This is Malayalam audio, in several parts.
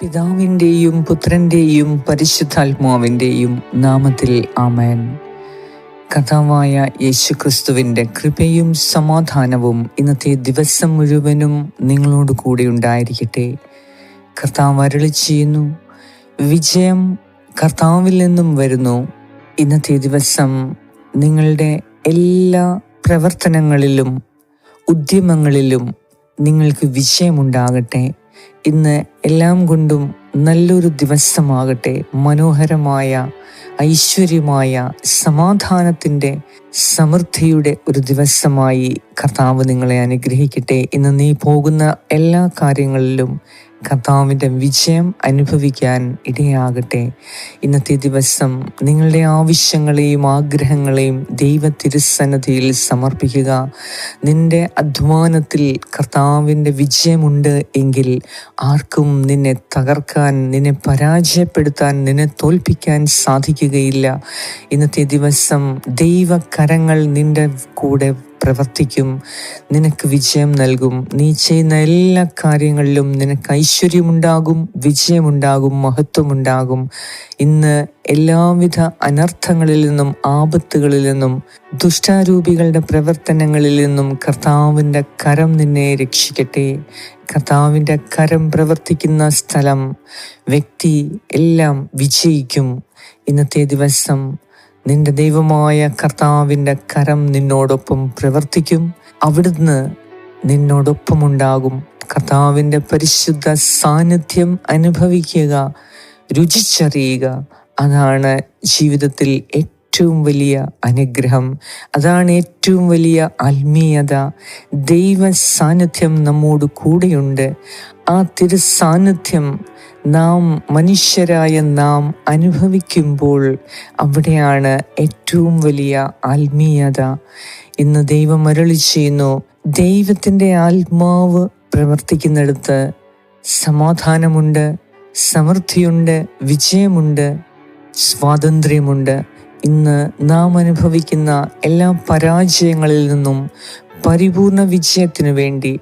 പിതാവിന്റെയും പുത്രന്റെയും പരിശുദ്ധാത്മാവിന്റെയും നാമത്തിൽ ആമേൻ. കഥാവായ യേശുക്രിസ്തുവിന്റെ കൃപയും സമാധാനവും ഇന്നത്തെ ദിവസം മുഴുവനും നിങ്ങളോട് കൂടെ ഉണ്ടായിരിക്കട്ടെ. കർത്താവ് അരളി ചെയ്യുന്നു വിജയം കർത്താവിൽ നിന്നും വരുന്നു. ഇന്നത്തെ ദിവസം നിങ്ങളുടെ എല്ലാ പ്രവർത്തനങ്ങളിലും ഉദ്യമങ്ങളിലും നിങ്ങൾക്ക് വിജയമുണ്ടാകട്ടെ. ഇന്ന് എല്ലാം കൊണ്ടും നല്ലൊരു ദിവസമാകട്ടെ. മനോഹരമായ ഐശ്വര്യമായ സമാധാനത്തിന്റെ സമൃദ്ധിയുടെ ഒരു ദിവസമായി കർത്താവ് നിങ്ങളെ അനുഗ്രഹിക്കട്ടെ. ഇന്ന് നീ പോകുന്ന എല്ലാ കാര്യങ്ങളിലും കർത്താവിന്റെ വിജയം അനുഭവിക്കാൻ ഇടയാകട്ടെ. ഇന്നത്തെ ദിവസം നിങ്ങളുടെ ആവശ്യങ്ങളെയും ആഗ്രഹങ്ങളെയും ദൈവ തിരുസന്നതിയിൽ സമർപ്പിക്കുക. നിന്റെ അധ്വാനത്തിൽ കർത്താവിന്റെ വിജയമുണ്ട് എങ്കിൽ ആർക്കും നിന്നെ തകർക്കാൻ നിന്നെ പരാജയപ്പെടുത്താൻ നിന്നെ തോൽപ്പിക്കാൻ സാധിക്കുകയില്ല. ഇന്നത്തെ ദിവസം ദൈവകരങ്ങൾ നിന്റെ കൂടെ പ്രവർത്തിക്കും. നിനക്ക് വിജയം നൽകും. നീ ചെയ്യുന്ന എല്ലാ കാര്യങ്ങളിലും നിനക്ക് ഐശ്വര്യമുണ്ടാകും വിജയമുണ്ടാകും മഹത്വമുണ്ടാകും. ഇന്ന് എല്ലാവിധ അനർത്ഥങ്ങളിൽ നിന്നും ആപത്തുകളിൽ നിന്നും ദുഷ്ടാരൂപികളുടെ പ്രവർത്തനങ്ങളിൽ നിന്നും കർത്താവിന്റെ കരം നിന്നെ രക്ഷിക്കട്ടെ. കർത്താവിന്റെ കരം പ്രവർത്തിക്കുന്ന സ്ഥലം വ്യക്തി എല്ലാം വിജയിക്കും. ഇന്നത്തെ ദിവസം നിന്റെ ദൈവമായ കർത്താവിന്റെ കരം നിന്നോടൊപ്പം പ്രവർത്തിക്കും. അവിടുന്ന് നിന്നോടൊപ്പമുണ്ടാകും. കർത്താവിന്റെ പരിശുദ്ധ സാന്നിധ്യം അനുഭവിക്കുക രുചിച്ചറിയുക. അതാണ് ജീവിതത്തിൽ ഏറ്റവും വലിയ അനുഗ്രഹം. അതാണ് ഏറ്റവും വലിയ ആത്മീയത. ദൈവ സാന്നിധ്യം നമ്മോട് കൂടെയുണ്ട്. ആ തിരു സാന്നിധ്യം നാം മനുഷ്യരായ നാം അനുഭവിക്കുമ്പോൾ അവിടെയാണ് ഏറ്റവും വലിയ ആത്മീയത. ഇന്ന് ദൈവം അരളി ചെയ്യുന്നു ദൈവത്തിന്റെ ആത്മാവ് പ്രവർത്തിക്കുന്നിടത്ത് സമാധാനമുണ്ട് സമൃദ്ധിയുണ്ട് വിജയമുണ്ട് സ്വാതന്ത്ര്യമുണ്ട്. ഇന്ന് നാം അനുഭവിക്കുന്ന എല്ലാ പരാജയങ്ങളിൽ നിന്നും പരിപൂർണ വിജയത്തിനു വേണ്ടി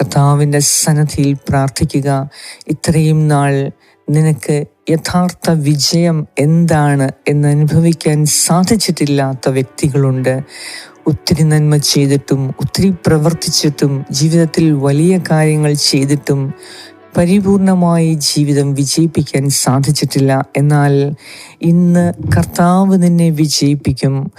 കർത്താവിന്റെ സന്നദ്ധിയിൽ പ്രാർത്ഥിക്കുക. ഇത്രയും നാൾ നിനക്ക് യഥാർത്ഥ വിജയം എന്താണ് എന്ന് അനുഭവിക്കാൻ സാധിച്ചിട്ടില്ലാത്ത വ്യക്തികളുണ്ട്. ഒത്തിരി നന്മ ചെയ്തിട്ടും ഒത്തിരി പ്രവർത്തിച്ചിട്ടും ജീവിതത്തിൽ വലിയ കാര്യങ്ങൾ ചെയ്തിട്ടും പരിപൂർണമായി ജീവിതം വിജയിപ്പിക്കാൻ സാധിച്ചിട്ടില്ല. എന്നാൽ ഇന്ന് കർത്താവ് നിന്നെ വിജയിപ്പിക്കും.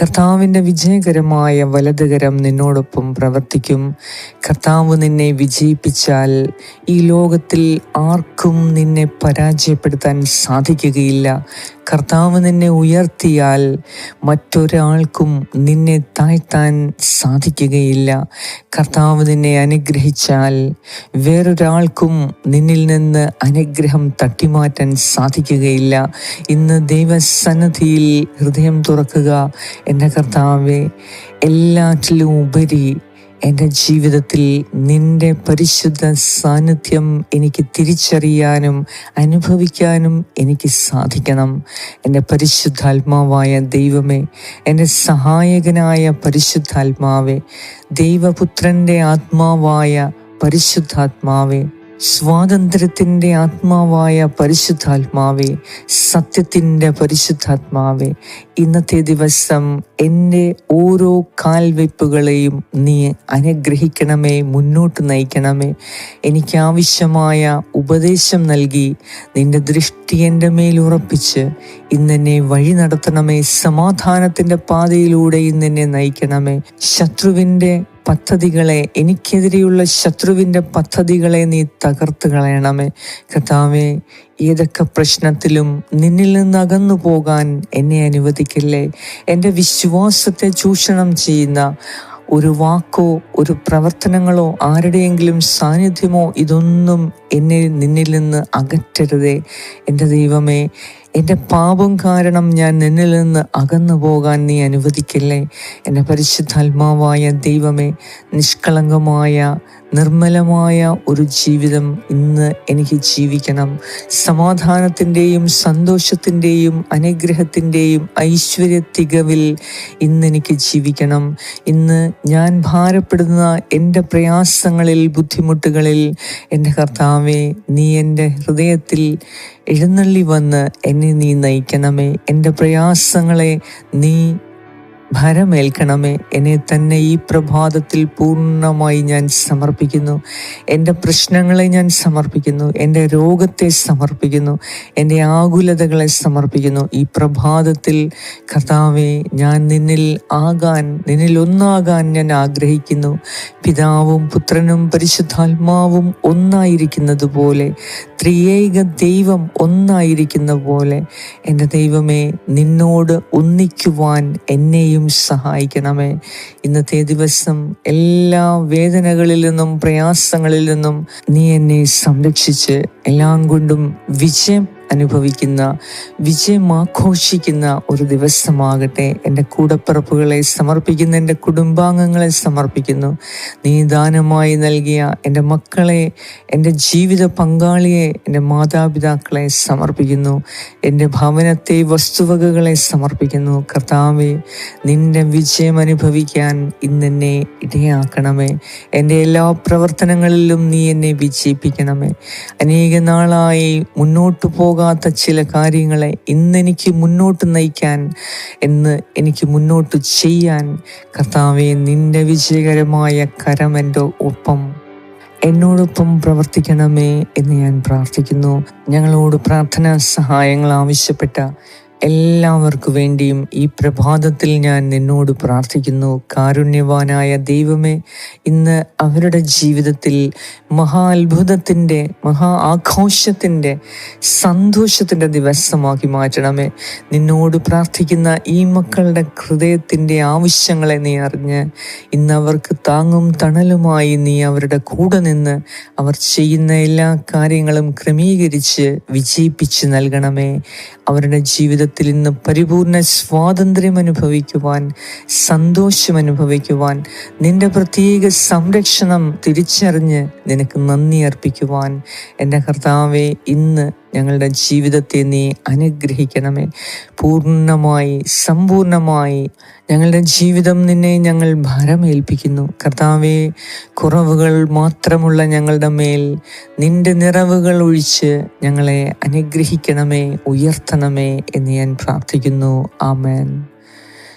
കർത്താവിന്റെ വിജയകരമായ വലതുകരം നിന്നോടൊപ്പം പ്രവർത്തിക്കും. കർത്താവ് നിന്നെ വിജയിപ്പിച്ചാൽ ഈ ലോകത്തിൽ ആർക്കും നിന്നെ പരാജയപ്പെടുത്താൻ സാധിക്കുകയില്ല. കർത്താവ് നിന്നെ ഉയർത്തിയാൽ മറ്റൊരാൾക്കും നിന്നെ താഴ്ത്താൻ സാധിക്കുകയില്ല. കർത്താവ് നിന്നെ അനുഗ്രഹിച്ചാൽ വേറൊരാൾക്കും നിന്നിൽ നിന്ന് അനുഗ്രഹം തട്ടിമാറ്റാൻ സാധിക്കുകയില്ല. ഇന്ന് ദൈവസന്നദ്ധിയിൽ ഹൃദയം തുറക്കുക എന്റെ കർത്താവെ എല്ലാറ്റിലും ഉപരി എന്റെ ജീവിതത്തിൽ നിന്റെ പരിശുദ്ധ സാന്നിധ്യം എനിക്ക് തിരിച്ചറിയാനും അനുഭവിക്കാനും എനിക്ക് സാധിക്കണം. എന്റെ പരിശുദ്ധാത്മാവായ ദൈവമേ എന്റെ സഹായകനായ പരിശുദ്ധാത്മാവേ ദൈവപുത്രന്റെ ആത്മാവായ പരിശുദ്ധാത്മാവേ സ്വാതന്ത്ര്യത്തിന്റെ ആത്മാവായ പരിശുദ്ധാത്മാവേ സത്യത്തിന്റെ പരിശുദ്ധാത്മാവേ ഇന്നത്തെ ദിവസം എന്റെ ഓരോ കാൽവയ്പ്പുകളെയും നീ അനുഗ്രഹിക്കണമേ മുന്നോട്ട് നയിക്കണമേ. എനിക്ക് ആവശ്യമായ ഉപദേശം നൽകി നിന്റെ ദൃഷ്ടി എന്റെ മേൽ ഉറപ്പിച്ച് ഇന്നെന്നെ വഴി നടത്തണമേ സമാധാനത്തിന്റെ പാതയിലൂടെ ഇന്നെന്നെ നയിക്കണമേ. ശത്രുവിന്റെ പദ്ധതികളെ എനിക്കെതിരെയുള്ള ശത്രുവിന്റെ പദ്ധതികളെ നീ തകർത്ത് കളയണമേ. കർത്താവെ ഏതൊക്കെ പ്രശ്നത്തിലും നിന്നിൽ നിന്ന് അകന്നു പോകാൻ എന്നെ അനുവദിക്കില്ലേ. എന്റെ വിശ്വാസത്തെ ചൂഷണം ചെയ്യുന്ന ഒരു വാക്കോ ഒരു പ്രവർത്തനങ്ങളോ ആരുടെയെങ്കിലും സാന്നിധ്യമോ ഇതൊന്നും എന്നെ നിന്നിൽ നിന്ന് അകറ്റരുതേ. എന്റെ ദൈവമേ എന്റെ പാപം കാരണം ഞാൻ നിന്നിൽ നിന്ന് അകന്നു പോകാൻ നീ അനുവദിക്കില്ലേ. എന്റെ പരിശുദ്ധാത്മാവായ ദൈവമേ നിഷ്കളങ്കമായ നിർമ്മലമായ ഒരു ജീവിതം ഇന്ന് എനിക്ക് ജീവിക്കണം. സമാധാനത്തിന്റെയും സന്തോഷത്തിന്റെയും അനുഗ്രഹത്തിന്റെയും ഐശ്വര്യ തികവിൽ ഇന്ന് എനിക്ക് ജീവിക്കണം. ഇന്ന് ഞാൻ ഭാരപ്പെടുന്ന എന്റെ പ്രയാസങ്ങളിൽ ബുദ്ധിമുട്ടുകളിൽ എന്റെ കർത്താവെ നീ എന്റെ ഹൃദയത്തിൽ എഴുന്നള്ളി വന്ന് എന്നെ നീ നയിക്കണമേ. എന്റെ പ്രയാസങ്ങളെ നീ ഭരമേൽക്കണമേ. എന്നെ തന്നെ ഈ പ്രഭാതത്തിൽ പൂർണമായി ഞാൻ സമർപ്പിക്കുന്നു. എന്റെ പ്രശ്നങ്ങളെ ഞാൻ സമർപ്പിക്കുന്നു. എന്റെ രോഗത്തെ സമർപ്പിക്കുന്നു. എന്റെ ആകുലതകളെ സമർപ്പിക്കുന്നു. ഈ പ്രഭാതത്തിൽ കർത്താവെ ഞാൻ നിന്നിൽ ആകാൻ നിന്നിൽ ഒന്നാകാൻ ഞാൻ ആഗ്രഹിക്കുന്നു. പിതാവും പുത്രനും പരിശുദ്ധാത്മാവും ഒന്നായിരിക്കുന്നത് പോലെ ത്രിയേക ദൈവം ഒന്നായിരിക്കുന്ന പോലെ എന്റെ ദൈവമേ നിന്നോട് ഒന്നിക്കുവാൻ എന്നെയും സഹായിക്കണമേ. ഇന്നത്തെ ദിവസം എല്ലാ വേദനകളിൽ നിന്നും പ്രയാസങ്ങളിൽ നിന്നും നീ എന്നെ സംരക്ഷിച്ച് എല്ലാം കൊണ്ടും വിജയം അനുഭവിക്കുന്ന വിജയം ആഘോഷിക്കുന്ന ഒരു ദിവസമാകട്ടെ എന്റെ കൂടപ്പിറപ്പുകളെ സമർപ്പിക്കുന്ന എന്റെ കുടുംബാംഗങ്ങളെ സമർപ്പിക്കുന്നു. നീ ദാനമായി നൽകിയ എന്റെ മക്കളെ എന്റെ ജീവിത പങ്കാളിയെ എന്റെ മാതാപിതാക്കളെ സമർപ്പിക്കുന്നു. എന്റെ ഭവനത്തെ വസ്തുവകകളെ സമർപ്പിക്കുന്നു. കർത്താവെ നിന്റെ വിജയം അനുഭവിക്കാൻ ഇന്നെന്നെ ഇടയാക്കണമേ. എന്റെ എല്ലാ പ്രവർത്തനങ്ങളിലും നീ എന്നെ വിജയിപ്പിക്കണമേ. അനേക നാളായി മുന്നോട്ട് പോകാത്ത ചില കാര്യങ്ങളെ ഇന്നെനിക്ക് മുന്നോട്ട് നയിക്കാൻ എന്ന് എനിക്ക് മുന്നോട്ട് ചെയ്യാൻ കർത്താവെ നിന്റെ വിജയകരമായ കരം എന്റെ ഒപ്പം. എന്നോടൊപ്പം പ്രവർത്തിക്കണമേ എന്ന് ഞാൻ പ്രാർത്ഥിക്കുന്നു. ഞങ്ങളോട് പ്രാർത്ഥനാ സഹായങ്ങൾ ആവശ്യപ്പെട്ട എല്ലാവർക്കു വേണ്ടിയും ഈ പ്രഭാതത്തിൽ ഞാൻ നിന്നോട് പ്രാർത്ഥിക്കുന്നു. കാരുണ്യവാനായ ദൈവമേ ഇന്ന് അവരുടെ ജീവിതത്തിൽ മഹാ അത്ഭുതത്തിന്റെ മഹാ ആഘോഷത്തിന്റെ സന്തോഷത്തിന്റെ ദിവസമാക്കി മാറ്റണമേ. നിന്നോട് പ്രാർത്ഥിക്കുന്ന ഈ മക്കളുടെ ഹൃദയത്തിന്റെ ആവശ്യങ്ങളെ നീ അറിഞ്ഞ് ഇന്ന് അവർക്ക് താങ്ങും തണലുമായി നീ അവരുടെ കൂടെ നിന്ന് അവർ ചെയ്യുന്ന എല്ലാ കാര്യങ്ങളും ക്രമീകരിച്ച് വിജയിപ്പിച്ച് നൽകണമേ. അവരുടെ ജീവിതത്തിൽ ഇന്ന് പരിപൂർണ സ്വാതന്ത്ര്യം അനുഭവിക്കുവാൻ സന്തോഷം അനുഭവിക്കുവാൻ നിന്റെ പ്രത്യേക സംരക്ഷണം തിരിച്ചറിഞ്ഞ് നിനക്ക് നന്ദി അർപ്പിക്കുവാൻ എന്റെ കർത്താവെ ഇന്ന് ഞങ്ങളുടെ ജീവിതത്തെ നീ അനുഗ്രഹിക്കണമേ. പൂർണമായി സമ്പൂർണമായി ഞങ്ങളുടെ ജീവിതം നിന്നെ ഞങ്ങൾ ഭരമേൽപ്പിക്കുന്നു. കർത്താവെ കുറവുകൾ മാത്രമുള്ള ഞങ്ങളുടെ മേൽ നിന്റെ നിറവുകൾ ഒഴിച്ച് ഞങ്ങളെ അനുഗ്രഹിക്കണമേ ഉയർത്തണമേ എന്ന് ഞാൻ പ്രാർത്ഥിക്കുന്നു. ആമേൻ.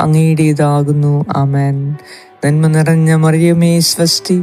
അങ്ങയുടേതാകുന്നു. ആമേൻ. നന്മ നിറഞ്ഞ മറിയമേ സ്വസ്തി.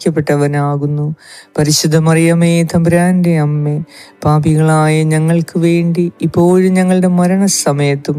അനുഗ്രഹിക്കപ്പെട്ടവനാകുന്നു. പരിശുദ്ധ മറിയമേ തമ്പുരാന്റെ അമ്മേ പാപികളായ ഞങ്ങൾക്ക് വേണ്ടി ഇപ്പോഴും ഞങ്ങളുടെ മരണസമയത്തും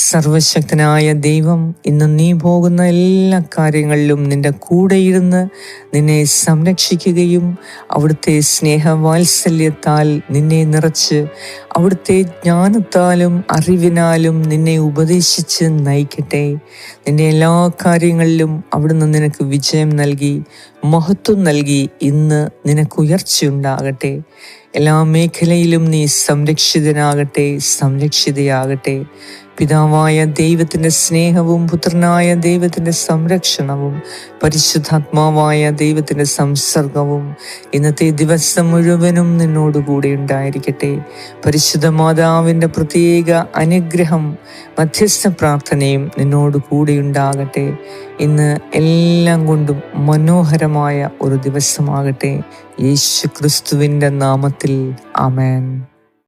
സർവശക്തനായ ദൈവം ഇന്ന് നീ പോകുന്ന എല്ലാ കാര്യങ്ങളിലും നിന്റെ കൂടെ ഇരുന്ന് നിന്നെ സംരക്ഷിക്കുകയും അവിടുത്തെ സ്നേഹവാത്സല്യത്താൽ നിന്നെ നിറച്ച് അവിടുത്തെ ജ്ഞാനത്താലും അറിവിനാലും നിന്നെ ഉപദേശിച്ച് നയിക്കട്ടെ. നിന്റെ എല്ലാ കാര്യങ്ങളിലും അവിടുന്ന് നിനക്ക് വിജയം നൽകി മഹത്വം നൽകി ഇന്ന് നിനക്ക് ഉയർച്ചയുണ്ടാകട്ടെ എല്ലാ മേഖലയിലും നീ സംരക്ഷിതനാകട്ടെ സംരക്ഷിതയാകട്ടെ. പിതാവായ ദൈവത്തിന്റെ സ്നേഹവും പുത്രനായ ദൈവത്തിന്റെ സംരക്ഷണവും പരിശുദ്ധാത്മാവായ ദൈവത്തിന്റെ സംസർഗവും ഇന്നത്തെ ദിവസം മുഴുവനും നിന്നോടുകൂടി ഉണ്ടായിരിക്കട്ടെ. പരിശുദ്ധ മാതാവിന്റെ പ്രത്യേക അനുഗ്രഹം മധ്യസ്ഥ പ്രാർത്ഥനയും നിന്നോട് കൂടി ഉണ്ടാകട്ടെ. ഇന്ന് എല്ലാം കൊണ്ടും മനോഹരമായ ഒരു ദിവസമാകട്ടെ. യേശു ക്രിസ്തുവിന്റെ നാമത്തിൽ. ആമേൻ.